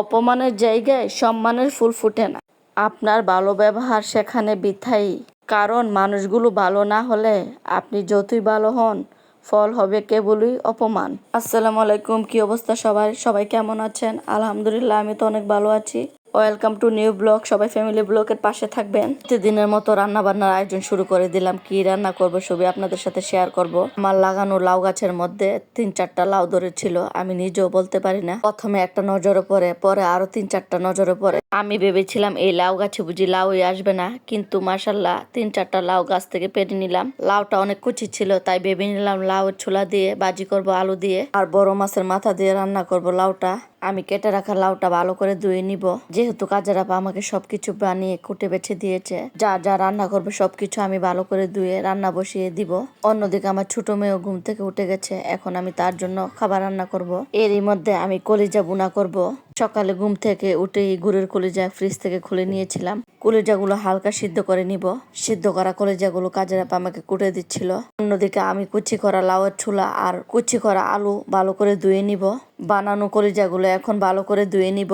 অপমানের জায়গায় সম্মানের ফুল ফুটে না। আপনার ভালো ব্যবহার সেখানে বিথায়ী। কারণ মানুষগুলো ভালো না হলে আপনি যতই ভালো হন, ফল হবে কেবলই অপমান। আসসালামু আলাইকুম, কি অবস্থা সবাই সবাই কেমন আছেন? আলহামদুলিল্লাহ, আমি তো অনেক ভালো আছি। Welcome to new blog. সবাই ফ্যামিলি ব্লগের পাশে থাকবেন। প্রতিদিনের মতো রান্না বান্নার আয়োজন শুরু করে দিলাম। কি রান্না করব সবই আপনাদের সাথে শেয়ার করব। আমার লাগানো লাউ গাছের মধ্যে তিন চারটা লাউ ধরেছিল। আমি নিজেও বলতে পারি না। প্রথমে একটা নজরে পড়ে, পরে আরও তিন চারটা নজরে পড়ে। আমি ভেবেছিলাম এই লাউ গাছে বুঝি লাউই আসবে না। কিন্তু মাসাল্লাহ তিন চারটা লাউ গাছ থেকে পেরে নিলাম। লাউটা অনেক কুচি ছিল, তাই ভেবে নিলাম লাউ ছোলা দিয়ে, বাজি করব আলু দিয়ে। আর বড় মাছের মাথা দিয়ে রান্না করব লাউটা। আমি কেটে রাখা লাউটা ভালো করে ধুয়ে নিব। যেহেতু কাজের আপা আমাকে সবকিছু বানিয়ে, কুটে বেছে দিয়েছে, যা যা রান্না করবে সবকিছু আমি ভালো করে ধুয়ে রান্না বসিয়ে দিব। অন্যদিকে আমার ছোট মেয়েও ঘুম থেকে উঠে গেছে, এখন আমি তার জন্য খাবার রান্না করব। এরই মধ্যে আমি কলিজা বুনা করব। সকালে ঘুম থেকে উঠেই গুড়ের কলিজা ফ্রিজ থেকে খুলে নিয়েছিলাম। কলিজাগুলো হালকা সিদ্ধ করে নিব। সিদ্ধ করা কলিজাগুলো কাজের আপা আমাকে কুটে দিচ্ছিল। অন্যদিকে আমি কুচি করা লাউয়ের ছোলা আর কুচি করা আলু ভালো করে ধুয়ে নিব। বানানো কলিজাগুলো এখন ভালো করে ধুয়ে নিব।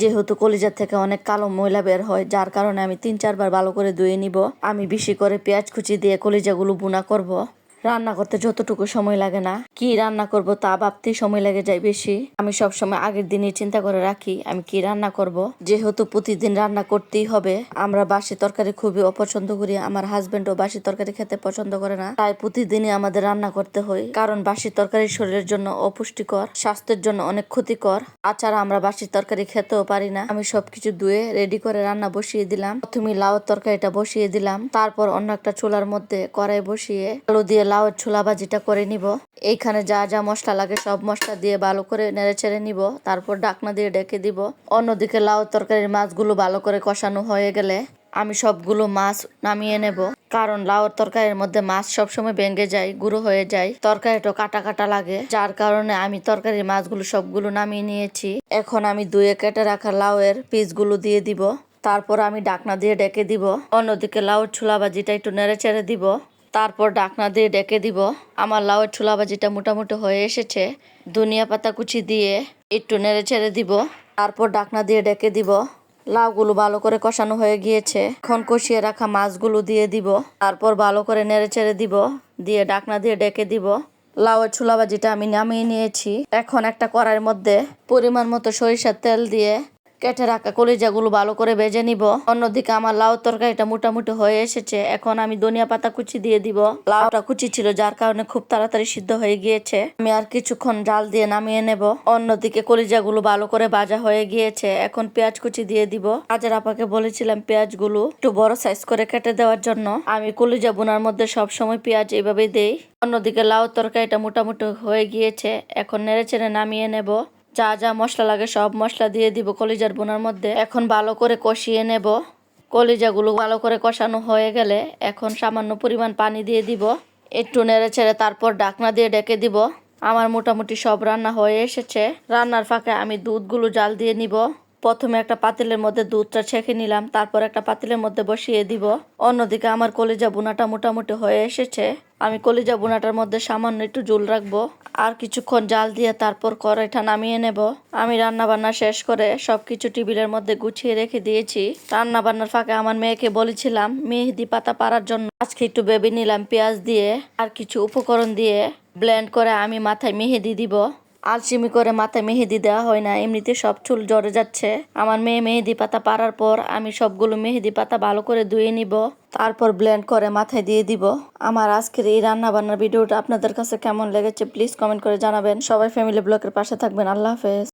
যেহেতু কলিজা থেকে অনেক কালো ময়লা বের হয়, যার কারণে আমি তিন চারবার ভালো করে ধুয়ে নিব। আমি বেশি করে পেঁয়াজ কুচি দিয়ে কলিজাগুলো বুনা করব। রান্না করতে যতটুকু সময় লাগে না। কি রান্না করব তা ভাবতেই সময় লেগে যায় বেশি। আমি সব সময় আগের দিনই চিন্তা করে রাখি, আমি কি রান্না করব। যেহেতু প্রতিদিন রান্না করতেই হবে, আমরা বাসি তরকারি খুবই অপছন্দ করি। আমার হাজবেন্ডও বাসি তরকারি খেতে পছন্দ করে না। তাই প্রতিদিনই আমাদের রান্না করতে হয়, কারণ বাসি তরকারি শরীরের জন্য অপুষ্টিকর, স্বাস্থ্যের জন্য অনেক ক্ষতিকর। আচার আমরা বাসি তরকারি খেতেও পারি না। আমি সবকিছু ধুয়ে রেডি করে রান্না বসিয়ে দিলাম। প্রথমে লাউ তরকারিটা বসিয়ে দিলাম। তারপর অন্য একটা চুলার মধ্যে কড়াই বসিয়ে আলু দিয়ে লাউয়ের ছোলা ভাজিটা করে নিব। এইখানে যা যা মশলা লাগে সব মশলা দিয়ে ভালো করে নেড়ে চেড়ে নিব। তারপর ডাকনা দিয়ে ডেকে দিব। অন্যদিকে লাউ তরকারির মাছগুলো ভালো করে কষানো হয়ে গেলে আমি সবগুলো মাছ নামিয়ে নেব। কারণ লাউর তরকারির মধ্যে মাছ সবসময় ভেঙে যায়, গুঁড়ো হয়ে যায়। তরকারিটা কাটা কাটা লাগে। যার কারণে আমি তরকারির মাছগুলো সবগুলো নামিয়ে নিয়েছি। এখন আমি দুয়ে কেটে রাখা লাউয়ের পিসগুলো দিয়ে দিব। তারপর আমি ডাকনা দিয়ে ডেকে দিব। অন্যদিকে লাউর ছোলা ভাজিটা একটু নেড়ে চেড়ে দিব। তারপর ডাকনা দিয়ে ডেকে দিব। আমার লাউয়ের ছোলা ভাজিটা মোটামুটি হয়ে এসেছে। ধনিয়া পাতা কুচি দিয়ে একটু নেড়ে ছেড়ে দিব। তারপর ডাকনা দিয়ে ডেকে দিব। লাউগুলো ভালো করে কষানো হয়ে গিয়েছে। এখন কষিয়ে রাখা মাছগুলো দিয়ে দিব। তারপর ভালো করে নেড়ে ছেড়ে দিব। দিয়ে ডাকনা দিয়ে ডেকে দিব। লাউয়ের ছোলা ভাজিটা আমি নামিয়ে নিয়েছি। এখন একটা কড়াইয়ের মধ্যে পরিমাণ মতো সরিষার তেল দিয়ে কেটে রাখা কলিজাগুলো ভালো করে ভেজে নিব। অন্যদিকে আমার লাউ তরকারিটা মোটামুটি হয়ে এসেছে। এখন আমি ধনিয়া পাতা কুচি দিয়ে দিব। লাউটা কুচি ছিল, যার কারণে খুব তাড়াতাড়ি সিদ্ধ হয়ে গিয়েছে। আমি আর কিছুক্ষণ জাল দিয়ে নামিয়ে নেব। অন্যদিকে কলিজাগুলো ভালো করে ভাজা হয়ে গিয়েছে। এখন পেঁয়াজ কুচি দিয়ে দিব। কাজের আপাকে বলেছিলাম পেঁয়াজগুলো একটু বড় সাইজ করে কেটে দেওয়ার জন্য। আমি কলিজা বোনার মধ্যে সব সময় পেঁয়াজ এভাবেই দেই। অন্যদিকে লাউ তরকারিটা মোটামুটি হয়ে গিয়েছে। এখন নেড়ে চেড়ে নামিয়ে নেব। যা যা মশলা লাগে সব মশলা দিয়ে দিব কলিজার বোনার মধ্যে। এখন ভালো করে কষিয়ে নেব। কলিজাগুলো ভালো করে কষানো হয়ে গেলে এখন সামান্য পরিমাণ পানি দিয়ে দিব। একটু নেড়ে ছেড়ে তারপর ডাকনা দিয়ে ডেকে দিব। আমার মোটামুটি সব রান্না হয়ে এসেছে। রান্নার ফাঁকে আমি দুধগুলো জাল দিয়ে নিব। প্রথমে একটা পাতিলের মধ্যে দুধটা ছেঁকে নিলাম, তারপর একটা পাতিলের মধ্যে বসিয়ে দিব। অন্যদিকে আমার কলিজা বোনাটা মোটামুটি হয়ে এসেছে। আমি কলিজা বোনাটার মধ্যে সামান্য একটু জল রাখব, আর কিছুক্ষণ জাল দিয়ে তারপর কড়াইটা নামিয়ে নেব। আমি রান্না বান্না শেষ করে সব কিছু টেবিলের মধ্যে গুছিয়ে রেখে দিয়েছি। রান্না বান্নার ফাঁকে আমার মেয়েকে বলেছিলাম, মেহেদি পাতা পাড়ার জন্য আজকে একটু বেবি নিলাম পেঁয়াজ দিয়ে আর কিছু উপকরণ দিয়ে ব্লেন্ড করে আমি মাথায় মেহেদি দিব। আলসিমি করে মাথায় মেহেদি দেওয়া হয় না, এমনিতে সব চুল জড়ে যাচ্ছে। আমার মেয়ে মেহেদি পাতা পারার পর আমি সবগুলো মেহেদি পাতা ভালো করে ধুয়ে নিব, তারপর ব্লেন্ড করে মাথায় দিয়ে দিব। আমার আজকের এই রান্না বান্নার ভিডিওটা আপনাদের কাছে কেমন লেগেছে প্লিজ কমেন্ট করে জানাবেন। সবাই ফ্যামিলি ব্লকের পাশে থাকবেন, আল্লাহ হাফেজ।